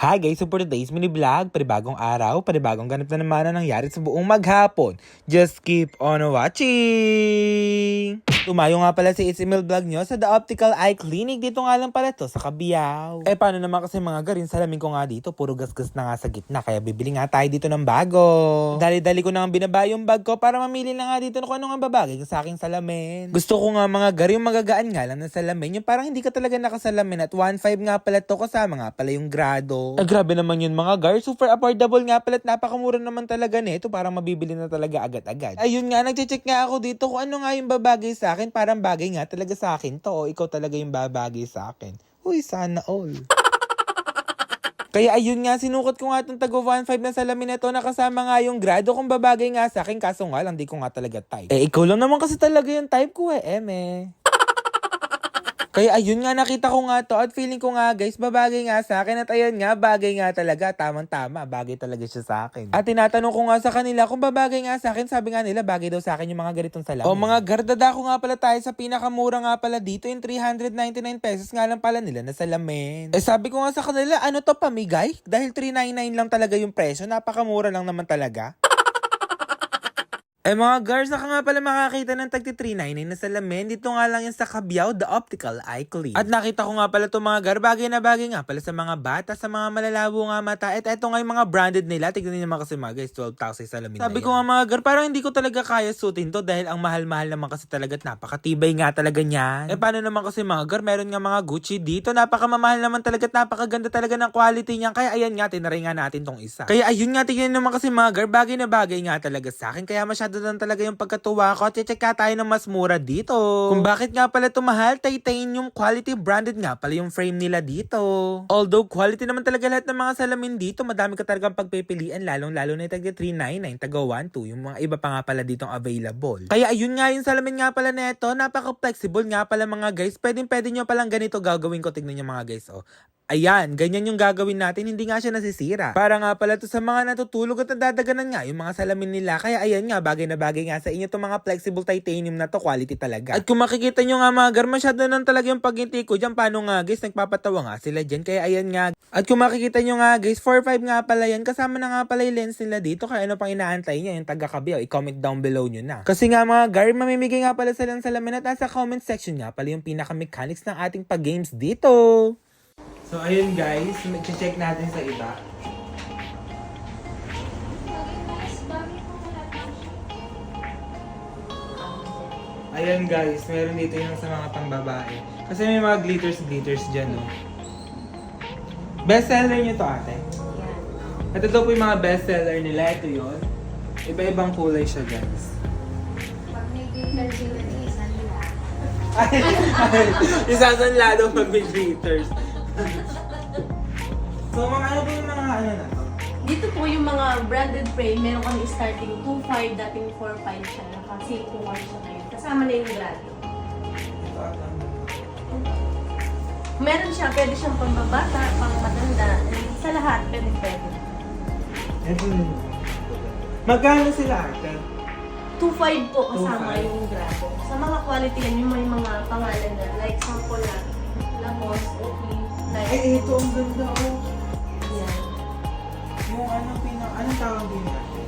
Hi guys, so for today's mini vlog, panibagong araw, panibagong ganap na naman ang nangyari sa buong maghapon. Just keep on watching! Tumayo nga pala si Isimil Vlog nyo sa The Optical Eye Clinic. Dito nga lang pala to, sa Kabiyaw. Eh paano naman kasi mga garin, salamin ko nga dito, puro gasgas na nga sa gitna. Kaya bibili nga tayo dito ng bago. Dali-dali ko na nga binaba yung bag ko para mamili na nga dito kung ano nga babagay sa aking salamin. Gusto ko nga mga garin, yung magagaan nga lang ng salamin. Yung parang hindi ka talaga nakasalamin at 1.5 nga pala to kasama nga pala yung grado. Eh grabe naman yun mga gar, super affordable nga pala at napakamura naman talaga nito. Parang mabibili na talaga agad-agad. Ayun nga, nagche-check nga ako dito kung ano nga yung babagay sa akin. Parang bagay nga talaga sa akin to. O ikaw talaga yung babagay sa akin. Uy, sana all. Kaya ayun nga, sinukot ko nga itong tago 1.5 na salamin na to nakasama nga yung grado kung babagay nga sa akin. Kaso nga lang, di ko nga talaga type. Eh, ikaw lang naman kasi talaga yung type ko eh, eme. Kaya ayun nga, nakita ko nga to at feeling ko nga guys, babagay nga sa akin at ayun nga, bagay nga talaga, tamang-tama, bagay talaga siya sa akin. At tinatanong ko nga sa kanila kung babagay nga sa akin, sabi nga nila, bagay daw sa akin yung mga ganitong salamin. O mga gardada ko nga pala tayo sa pinakamura nga pala dito, yung 399 pesos nga lang pala nila na salamin. Eh sabi ko nga sa kanila, ano to pamigay? Dahil 399 lang talaga yung presyo, napakamura lang naman talaga. Eh mga girls, naka nga pala makakita ng tagti 399 na salamin. Dito nga lang yan sa Kabiyaw, The Optical Eye Clinic. At nakita ko nga pala itong mga gar, bagay na bagay nga pala sa mga bata, sa mga malalabo nga mata. At ito nga yung mga branded nila. Tignan niyo naman kasi mga guys, 12,000 salamin Sabi ko nga mga gar, parang hindi ko talaga kaya suotin to dahil ang mahal-mahal naman kasi talaga at napakatibay nga talaga niyan. Eh paano naman kasi mga gar, meron nga mga Gucci dito. Napakamamahal naman talaga at napakaganda talaga ng quality niyan. Kaya ayan nga, tinaray nga natin tong isa. Kaya ayun nga, tignan naman kasi mga gar, bagay na bagay nga talaga sa akin. Kaya masyado lang talaga yung pagkatuwa ko at tayo ng mas mura dito. Kung bakit nga pala ito mahal, titanium quality branded nga pala yung frame nila dito. Although quality naman talaga lahat ng mga salamin dito, madami ka talagang pagpipilian lalong lalo na yung taga 399, taga 12, yung mga iba pa nga pala ditong available. Kaya ayun nga yung salamin nga pala neto, napaka-flexible nga pala mga guys. Pwedeng pwede nyo palang ganito gagawin ko. Tignan nyo mga guys, oh. Ayan, ganyan yung gagawin natin, hindi nga siya nasisira. Para nga pala to sa mga natutulog at nadadaganan nga yung mga salamin nila. Kaya ayan nga, bagay na bagay nga sa inyo itong mga flexible titanium na to, quality talaga. At kung makikita nyo nga mga gar, masyado nang talaga yung paginti ko dyan. Paano nga guys, nagpapatawa nga sila dyan. Kaya ayan nga. At kung makikita nyo nga guys, 4.5 nga pala yan. Kasama na nga pala yung lens nila dito. Kaya ano pang inaantay nyo, yung taga-kabiyaw, i-comment down below nyo na. Kasi nga mga gar, mamimigay nga pala sila ng salamin at nasa comment section nga pala yung pinaka-mechanics ng ating pag-games dito. So, ayun guys, check natin sa iba. Ayun guys, meron dito yung sa mga pangbabae. Kasi may mga glitters-glitters dyan, no? Bestseller nyo to, ate? Ito daw po yung mga bestseller nila. Ito yun. Iba-ibang kulay siya, guys. Pag may glitter sila ni isang nila. Ay, ay, isasanla daw pag may glitters. so, mga ano po yung mga ano na to? Dito po yung mga branded frame, meron kami starting 2.5, dating 4.5 siya. Po kami siya ngayon. Kasama na yung grado. Meron siya, pwede siyang pambabata, pang matanda. Sa lahat, pwede pwede. Ito yun. Magkano sila ate? 2.5 po kasama 2.5. yung grado. Sa mga quality yan, yung may mga pangalan na, like sample na, Lamos, okay, like, Ay, ito ang ganda oh. yan. Yung anong pinang, anong tawag din natin?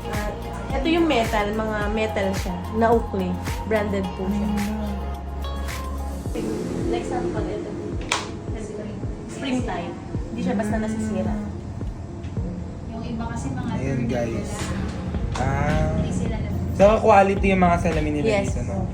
At ito yung metal, mga metal siya, na Oakley. Branded po siya. Like sample, ito. Spring tide. Hindi siya basta nasisira. Yung iba kasi mga Ayan, guys. Ah. Hindi sila lang. So, quality yung mga salamin nila Yes. dito, no?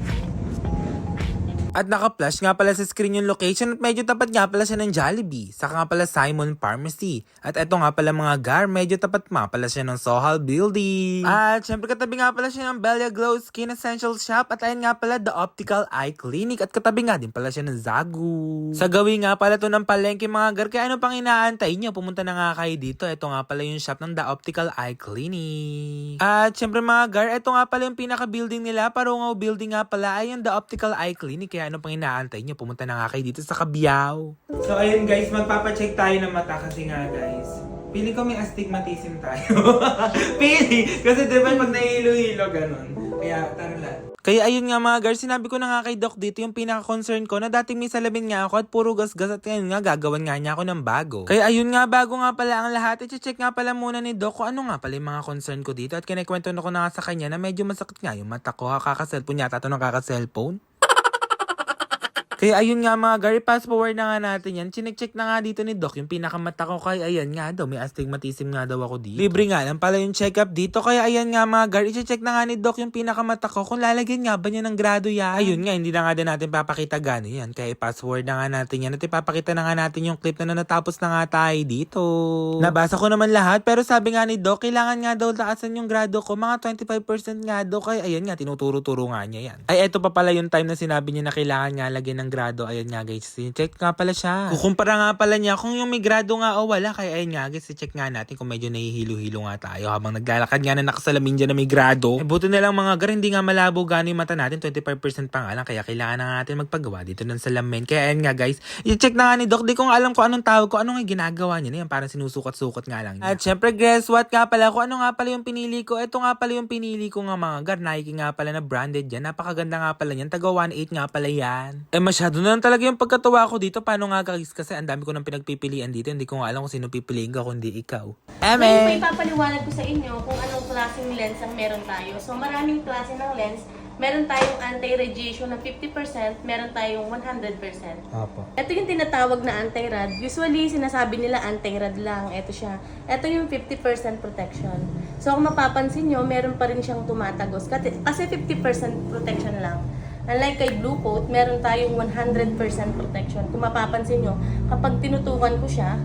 At naka-flash nga pala sa screen yung location at medyo tapat nga pala siya ng Jollibee. Saka nga pala Simon Pharmacy. At eto nga pala mga gar, medyo tapat nga pala siya ng Sohal Building. At syempre katabi nga pala siya ng Belia Glow Skin Essential Shop. At ayun nga pala The Optical Eye Clinic. At katabi nga din pala siya ng Zagu. Sa gawi nga pala to ng palengke mga gar, kaya ano pang inaantay nyo? Pumunta na nga kayo dito. Ito nga pala yung shop ng The Optical Eye Clinic. At syempre mga gar, ito nga pala yung pinaka-building nila. Parungaw building nga pala ay yung The Optical Eye Clinic. Kaya ano pang inaantay nyo? Pumunta na nga kayo dito sa Kabiyaw. So ayun guys, magpapacheck tayo ng mata kasi nga guys. Pili ko may astigmatism tayo. Pili! Kasi diba pag nahihilo-hilo ganun. Kaya tara lang. Kaya ayun nga mga girls, sinabi ko na nga kay Doc dito yung pinaka-concern ko na dating may salamin nga ako at puro gasgas at ngayon nga gagawan nga niya ako ng bago. Kaya ayun nga, bago nga pala ang lahat, i-check nga pala muna ni Doc kung ano nga pala yung mga concern ko dito at kinikwento na ko na nga sa kanya na medyo masakit nga yung mata ko, kaka-cellphone yata ito ng kaka-cellphone. Kaya ayun nga mga gari, fast forward na nga natin yan. Chinek-check na nga dito ni Doc yung pinakamata ko. Kaya ayan nga daw, may astigmatism nga daw ako dito. Libre nga lang pala yung check-up dito. Kaya ayan nga mga gari, check na nga ni Doc yung pinakamata ko kung lalagyan nga ba niya ng grado yan. Ayun nga, hindi na nga din natin papakita gano yan. Kaya fast forward na nga natin yan. At ipapakita na nga natin yung clip na natapos na nga tayo dito. Nabasa ko naman lahat, pero sabi nga ni Doc, kailangan nga daw taasan yung grado ko. Mga 25% nga daw. Kaya ayan nga, tinuturo-turo nga niya yan. Ay, eto pa pala yung time na sinabi niya na kailangan nga lagyan ng grado. Ayan nga guys, check nga pala siya. Kukumpara nga pala niya kung yung may grado nga o wala. Kaya ayun nga guys, check nga natin kung medyo nahihilo-hilo nga tayo habang naglalakad nga na nakasalamin dyan na may grado. Eh, buti na lang mga gar, hindi nga malabo gano'n yung mata natin. 25% pa nga lang. Kaya kailangan na natin magpagawa dito ng salamin. Kaya ayun nga guys, i-check na nga ni Doc. Di ko alam kung anong tawag ko. Ano nga ginagawa niya na yan. Parang sinusukat-sukat nga lang. niya. At syempre guess what nga pala kung ano nga pala yung pinili ko. Ito nga pala yung pinili ko nga mga gar. Nike nga pala na branded yan. Napakaganda nga pala yan. Taga 1.8 nga pala yan. Eh masyado na lang talaga yung pagkatawa ko dito. Paano nga guys? Kasi ang dami ko nang pinagpipilian dito. Hindi ko nga alam kung sino pipiliin ko kundi ikaw. Ngayon, may Eme! papaliwanag ko sa inyo kung anong klaseng lens ang meron tayo. So, maraming klase ng lens. Meron tayong anti-radiation na 50%, meron tayong 100%. Apo. Ito yung tinatawag na anti-rad. Usually, sinasabi nila anti-rad lang. Ito siya. Ito yung 50% protection. So, kung mapapansin nyo, meron pa rin siyang tumatagos. Kasi 50% protection lang. Unlike kay Blue Coat, meron tayong 100% protection. Kung mapapansin nyo, kapag tinutukan ko siya,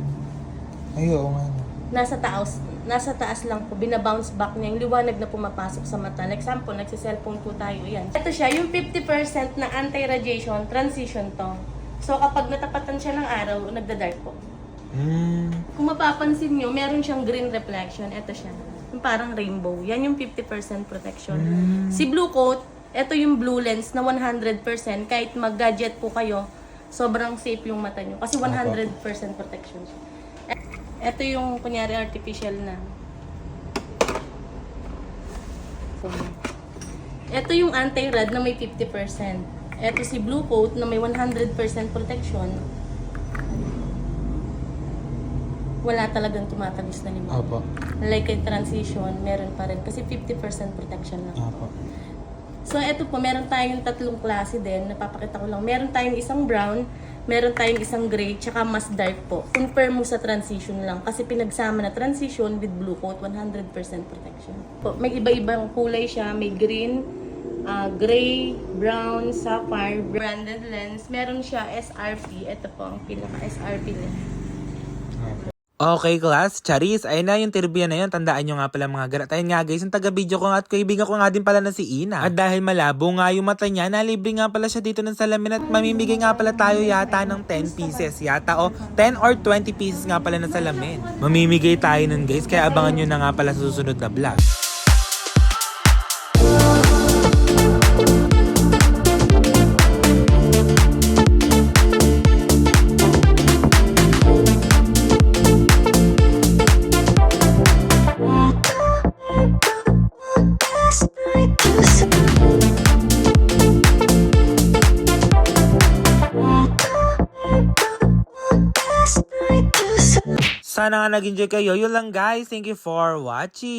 Ay, oo nga. nasa taas, nasa taas lang po, binabounce back niya, yung liwanag na pumapasok sa mata. Like example, nagsiselfone po tayo, yan. Ito siya, yung 50% na anti-radiation, transition to. So kapag natapatan siya ng araw, nagda-dark po. Hmm. Kung mapapansin nyo, meron siyang green reflection. Ito siya. Yung parang rainbow. Yan yung 50% protection. Si Blue Coat, ito yung blue lens na 100%. Kahit mag-gadget po kayo, sobrang safe yung mata nyo. Kasi 100% protection siya. Ito yung, kunyari, artificial na. So, ito yung anti-rad na may 50%. Ito si Blue Coat na may 100% protection. Wala talagang tumatagos na liwanag. Apo. Like in transition, meron pa rin. Kasi 50% protection lang. Apo. So, ito po, meron tayong tatlong klase din. Napapakita ko lang. Meron tayong isang brown, meron tayong isang gray, tsaka mas dark po. Confirm mo sa transition lang. Kasi pinagsama na transition with blue coat, 100% protection. Po, may iba-ibang kulay siya. May green, ah, gray, brown, sapphire, branded lens. Meron siya SRP. Ito po ang pinaka-SRP lens. Okay, class. Charis, ayun na yung trivia na yun. Tandaan nyo nga pala mga garat. Ayun nga guys, yung taga-video ko nga at kaibigan ko nga din pala na si Ina. At dahil malabo nga yung mata niya, nalibre nga pala siya dito ng salamin at mamimigay nga pala tayo yata ng 10 pieces yata o 10 or 20 pieces nga pala ng salamin. Mamimigay tayo nun guys, kaya abangan nyo na nga pala sa susunod na vlog. Sana nga nag-enjoy kayo. Yun lang guys. Thank you for watching.